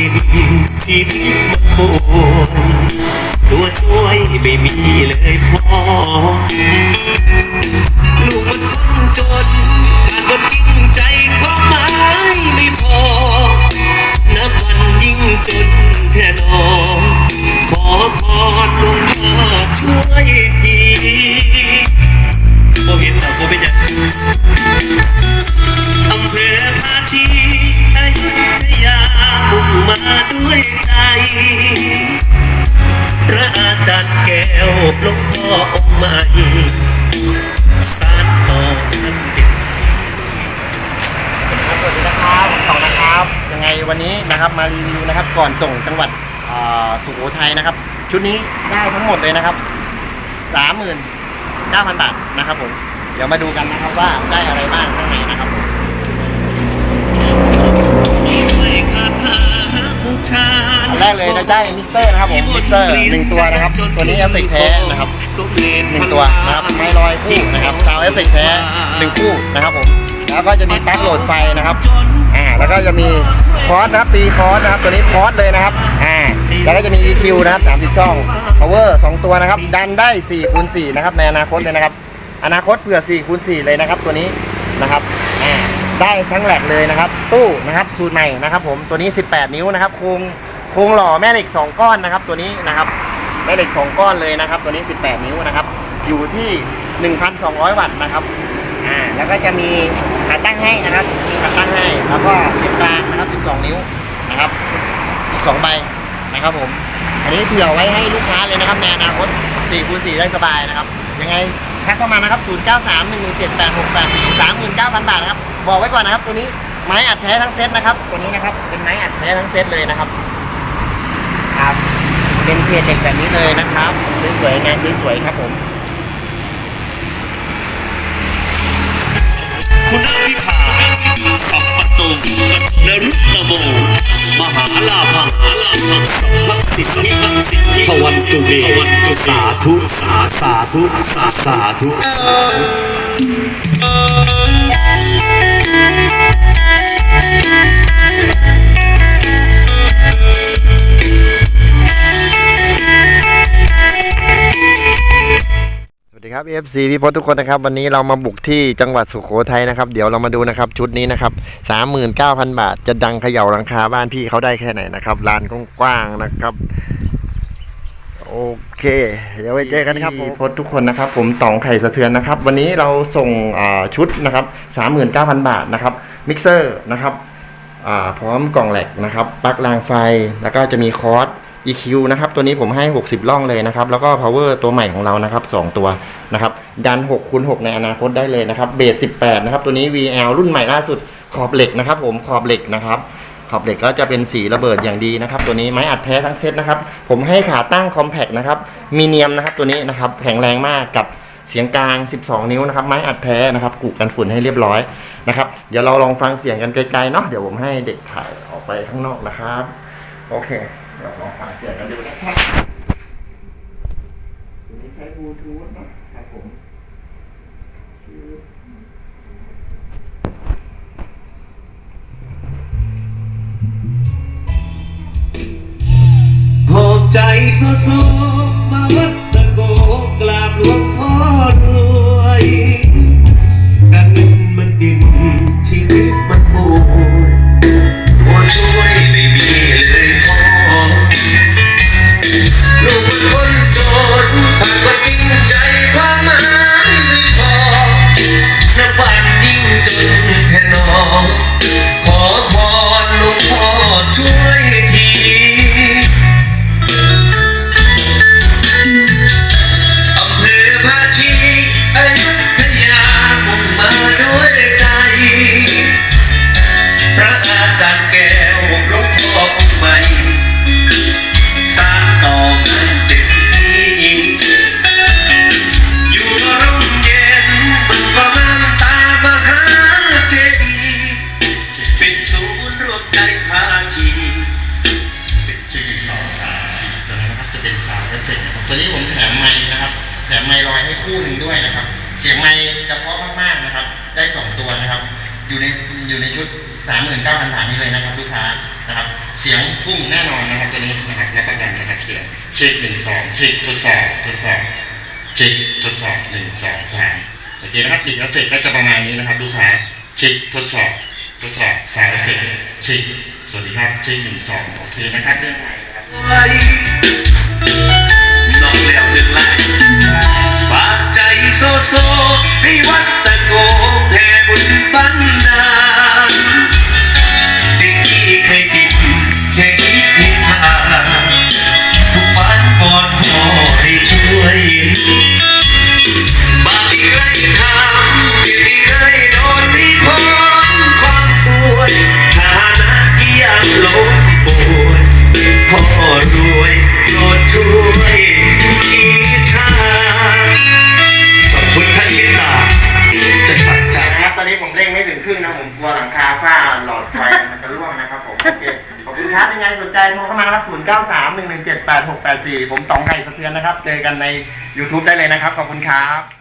ชีวิตมันป่วยตัวช่วยไม่มีเลยพ่อลูกมันคนจนขาดคนจริงใจความหมายไม่พอนับวันยิ่งจนแค่นอขอพรลงพ่อช่วยทีโมเห็นแต่โมเป็นหยัง ด้วยใจพระอาจารย์แก้วหลวงพ่อองค์ใหม่สารต่อท่านเด็กครับสวัสดีนะครับสองนะครับ ยังไงวันนี้นะครับมารีวิวนะครับก่อนส่งจังหวัดอ่าสุโขทัยนะครับ ชุดนี้ได้ทั้งหมดเลยนะครับสามหมื่นเก้าพันบาทนะครับผม เดี๋ยวมาดูกันนะครับว่าได้อะไรบ้างข้างในนะครับผม แรกเลยเราได้มิกเซอร์นะครับผมมิกเซอร์หนึ่งตัวนะครับตัวนี้เอฟเฟกแท้นะครับหนึ่งตัวนะครับไม้ลอยคู่นะครับซาวเอฟเฟกแท้หนึ่งคู่นะครับผมแล้วก็จะมีปลั๊กโหลดไฟนะครับอ่าแล้วก็จะมีคอร์สนะครับตีคอร์สนะครับตัวนี้คอร์สเลยนะครับอ่าแล้วก็จะมี EQ นะครับ30ช่อง power 2 ตัวนะครับดันได้4คูณ4นะครับในอนาคตเลยนะครับอนาคตเผื่อ4คูณ4เลยนะครับตัวนี้นะครับอ่า ได้ทั้งแหลกเลยนะครับ ตู้นะครับสูตรใหม่นะครับ ผมตัวนี้ 18 นิ้วนะครับโครงโครงหล่อแม่เหล็ก 2 ก้อนนะครับ ตัวนี้นะครับแม่เหล็ก 2 ก้อนเลยนะครับ ตัวนี้ 18 นิ้วนะครับ อยู่ที่ 1,200 วัตต์นะครับอ่าแล้วก็จะมีขาตั้งให้นะครับมีขาตั้งให้แล้วก็เสียบกลางนะครับ 12 นิ้วนะครับอีก2ใบนะครับผมอันนี้เผื่อไว้ให้ลูกค้าเลยนะครับในอนาคต4คูณ4ได้สบายนะครับ ยังไงทักเข้ามานะครับ 0 9 3 1 1 7 8 6 8 4 39,000 บาทนะครับ บอกไว้ก่อนนะครับ ตัวนี้ไม้อัดแท้ทั้งเซตนะครับ ตัวนี้นะครับ เป็นไม้อัดแท้ทั้งเซตเลยนะครับ ครับ เป็นเพจเหล็กแบบนี้เลยนะครับสวยๆงานสวยๆครับผมคุณอภิภาสัพพโตนรุตตโม มหาลาภะสัพพสิทธิสิทธิภวันตุเมสาธุสาสาธุสาสาธุ สาธุ ดีครับ FC พี่พศทุกคนนะครับ วันนี้เรามาบุกที่จังหวัดสุโขทัยนะครับ เดี๋ยวเรามาดูนะครับ ชุดนี้นะครับ 39,000 บาท จะดังเขย่าหลังคาบ้านพี่เขาได้แค่ไหนนะครับลานกว้างๆนะครับ โอเค เดี๋ยวไว้เจอกันครับผมพศทุกคนนะครับ ผมตองไข่สะเทือนนะครับ วันนี้เราส่งอ่าชุดนะครับ 39,000 บาทนะครับมิกเซอร์นะครับอ่าพร้อมกล่องแหลกนะครับปลั๊กรางไฟแล้วก็จะมีคอร์ส EQ นะครับตัวนี้ผมให้ 60 ล่องเลยนะครับ แล้วก็ power ตัวใหม่ของเรานะครับ 2 ตัวนะครับ ดัน6คูณ6ในอนาคตได้เลยนะครับ เบส 18 นะครับ ตัวนี้ VL รุ่นใหม่ล่าสุดขอบเหล็กนะครับ ผมขอบเหล็กนะครับ ขอบเหล็กก็จะเป็นสีระเบิดอย่างดีนะครับ ตัวนี้ไม้อัดแท้ทั้งเซตนะครับ ผมให้ขาตั้งคอมแพ t นะครับมีเนียมนะครับตัวนี้นะครับแข็งแรงมากกับเสียงกลาง 12 นิ้วนะครับ ไม้อัดแท้นะครับกุกันฝุ่นให้เรียบร้อยนะครับ เดี๋ยวเราลองฟังเสียงกันไกลๆเนาะ เดี๋ยวผมให้เด็กถ่ายออกไปข้างนอกนะครับ โอเค เราลองฟังเสียงกันดูนะครับตัวนี้ใช้บลูทูธนะครับผมหอบใจสู้ๆมาวัด ไมค์จะเพาะมากๆนะครับ ได้สองตัวนะครับ อยู่ในอยู่ในชุด39,000บาทนี้เลยนะครับ ลูกค้านะครับ เสียงพุ่งแน่นอนนะครับตัวนี้นะครับรับประกันนะครับเสียงเช็คหนึ่งสองเช็คทดสอบทดสอบเช็คทดสอบหนึ่งสองสามโอเคนะครับดิบเอฟเฟกต์ก็จะประมาณนี้นะครับ ลูกค้าเช็คทดสอบทดสอบสายเอฟเฟกต์เช็คสวัสดีครับเช็คหนึ่งสองโอเคนะครับเรื่องไหนนะครับไว้อกแล้วหนึ่งไล่ฝาก ใจโเร่งไม่ถึงครึ่งนะผมกลัวหลังคาฝ้าหลอดไฟมันจะร่วงนะครับผมโอเคขอบคุณครับยังไงสนใจโทรเข้ามานะครับ0 9 3 1 1 7 8 6 8 4ผมสองไก่สะเทือนนะครับ เจอกันใน YouTube ได้เลยนะครับ ขอบคุณครับ